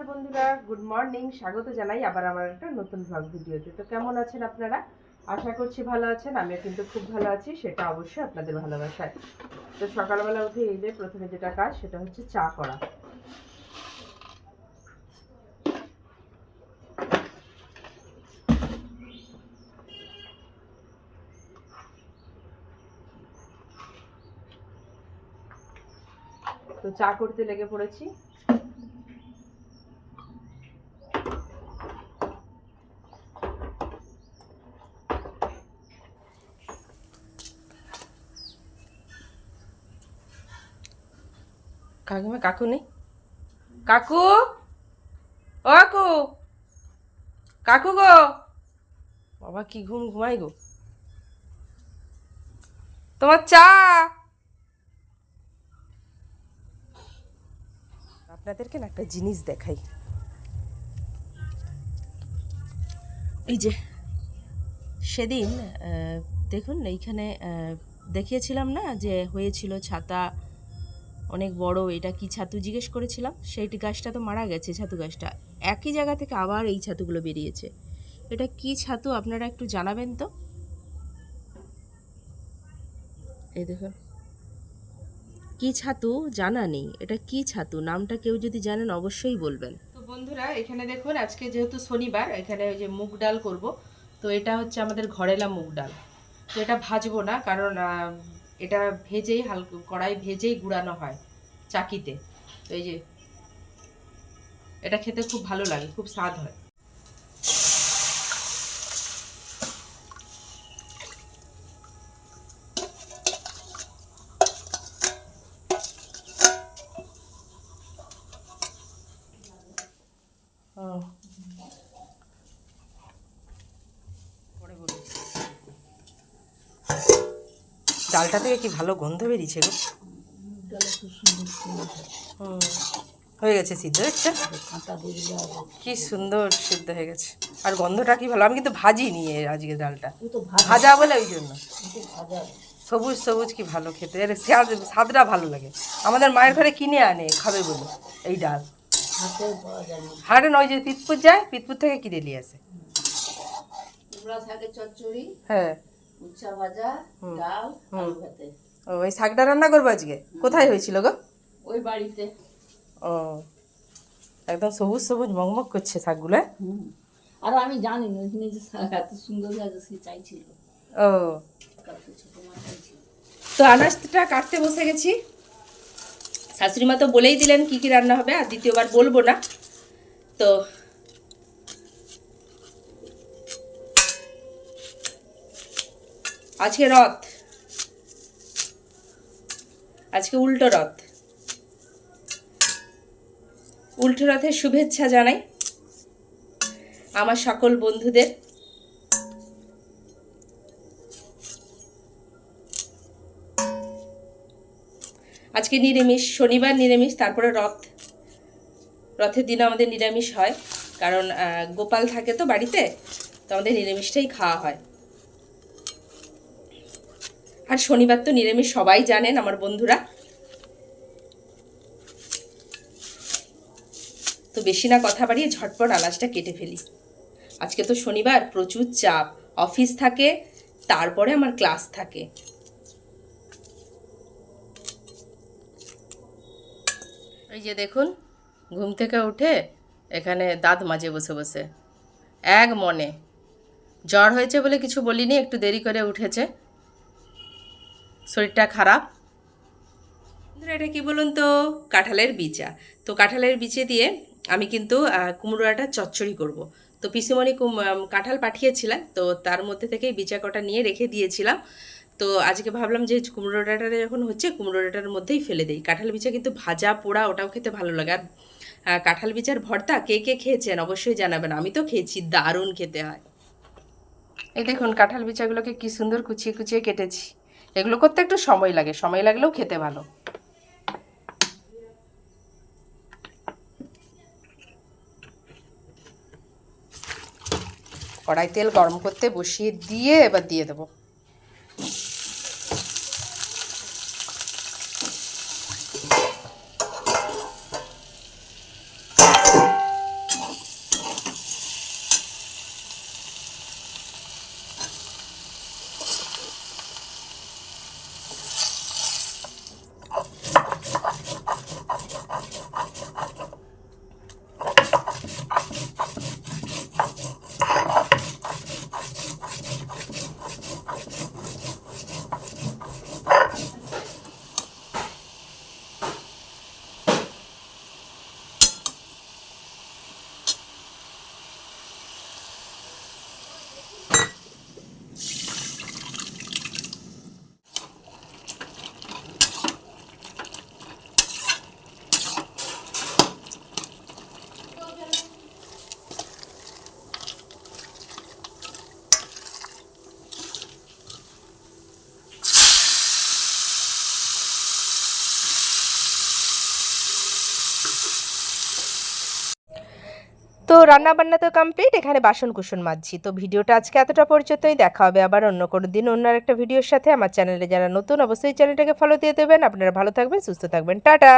নমস্কার বন্ধুরা good morning স্বাগত জানাই আবার আমার একটা নতুন ব্লগ ভিডিওতে। তো কেমন আছেন আপনারা? আশা করছি ভালো আছেন, আমিও কিন্তু খুব ভালো আছি, সেটা অবশ্যই আপনাদের ভালোবাসায়। তো সকালবেলা উঠে এই যে প্রথমে যেটা কাজ, সেটা হচ্ছে চা করা। তো চা করতে লেগে পড়েছি। কাকিমা কাকু নেই? কাকু? ও কাকু কাকু গো। বাবা, কি ঘুম ঘুমাই গো। তোমার চা? আপনাদেরকে না একটা জিনিস দেখাই। এই যে, সেদিন দেখুন, এইখানে দেখিয়েছিলাম না যে হয়েছিল ছাতা অনেক বড়, এটা কি ছাতু জিজ্ঞেস করেছিলাম? সেইটি গাছটা তো মারা গেছে ছাতু গাছটা। একই জায়গা থেকে আবার এই ছাতুগুলো বেরিয়েছে। এটা কি ছাতু, আপনারা একটু জানাবেন তো? এই দেখুন। কি ছাতু? জানা নেই। এটা কি ছাতু? নামটা কেউ যদি জানেন অবশ্যই বলবেন। তো বন্ধুরা, এখানে দেখুন, আজকে যেহেতু শনিবার, এখানে ওই যে মুগ ডাল করব। তো এটা হচ্ছে আমাদের ঘরেলা মুগ ডাল। তো এটা ভাজবো না, কারণ এটা ভেজেই হালকা কড়াই ভেজেই গুড়ানো হয় চাকিতে। তো এই যে, এটা খেতে খুব ভালো লাগে, খুব স্বাদ হয়। ডালটা থেকে কি ভালো গন্ধ বেরিয়েছে গো। হয়ে গেছে সিদ্ধ দেখছে কি সুন্দর সিদ্ধ হয়ে গেছে। আর গন্ধটা কি ভালো? আমি কিন্তু ভাজি নিয়ে আজকে ডালটা। ভাজা। বলে ওই জন্য। সবুজ সবুজ কি ভালো খেতে। এর স্বাদটা ভালো লাগে। আমাদের মায়ের ঘরে কিনে আনে খাবে বলে এই ডাল। হাটে নয় যে পিতপুর যায় পিতপুর থেকে কিনে নিয়ে আসে। হ্যাঁ। উচ্ছা ভাজা ডাল আলু ভাতে। ও ওই শাকটা রান্না করব আজকে? কোথায় হয়েছিল গো? ওই বাড়িতে। ও একদম সবুজ সবুজ মগমগ করছে শাকগুলো হ্যাঁ? আর আমি জানি না ওইখানে যে শাক এত সুন্দর লাগে সে চাইছিল। ও। তো আনাজটা কাটতে বসে গেছি। শাশুড়ি মা তো বলেই দিলেন কি কি রান্না হবে আর দ্বিতীয়বার বলব না। তো আজকে রথ। আজকে উল্টো রথ। উল্টো রথের শুভেচ্ছা জানাই আমার সকল বন্ধুদের। আজকে নিরামিষ, শনিবার নিরামিষ, তারপরে রথ। রথের দিন আমাদের নিরামিষ হয়, কারণ গোপাল থাকে তো বাড়িতে, তো আমাদের নিরামিষটাই খাওয়া হয়। আর শনিবার তো নিরামিষ সবাই জানেন আমার বন্ধুরা। তো বেশি না কথা বাড়িয়ে ঝটপট আনাজটা কেটে ফেলি। আজকে তো শনিবার, প্রচুর চাপ। অফিস থাকে, তারপরে আমার ক্লাস থাকে। এই যে দেখুন, ঘুম থেকে উঠে এখানে দাঁত মাজে বসে বসে। এক মনে। জ্বর হয়েছে বলে কিছু বলিনি, একটু দেরি করে উঠেছে। শরীরটা খারাপ। এটা কি বলুন তো? কাঁঠালের বিচা তো কাঁঠালের বিচে দিয়ে আমি কিন্তু কুমড়োটা চচ্চড়ি করব। তো পিসিমণি কুম কাঁঠাল পাঠিয়েছিলেন তো তার মধ্যে থেকেই বিচা কটা নিয়ে রেখে দিয়েছিলাম। তো আজকে ভাবলাম যে কুমড়ো ডাঁটা যখন হচ্ছে কুমড়ো ডাঁটার মধ্যেই ফেলে দিই। কাঁঠাল বিচা কিন্তু ভাজা পোড়া ওটাও খেতে ভালো লাগে। আর কাঁঠাল বিচার ভর্তা কে কে খেয়েছেন অবশ্যই জানাবেন। আমি তো খেয়েছি দারুণ খেতে হয়। এই দেখুন কাঁঠাল বিচাগুলোকে কি সুন্দর কুচিয়ে কুচিয়ে কেটেছি। এগুলো করতে একটু সময় লাগে, সময় লাগলেও খেতে ভালো। কড়াই তেল গরম করতে বসিয়ে দিয়ে এবার দিয়ে দেবো। তো রান্না বান্না তো কমপ্লিট এখানে বাসন কুসন মাজছি। তো ভিডিওটা আজকে এতটা পর্যন্তই, দেখা হবে আবার অন্য কোনো দিন, অন্য একটা ভিডিওর সাথে। আমার চ্যানেলে যারা নতুন, অবশ্যই চ্যানেলটাকে ফলো দিয়ে দেবেন। আপনারা ভালো থাকবেন, সুস্থ থাকবেন। টাটা!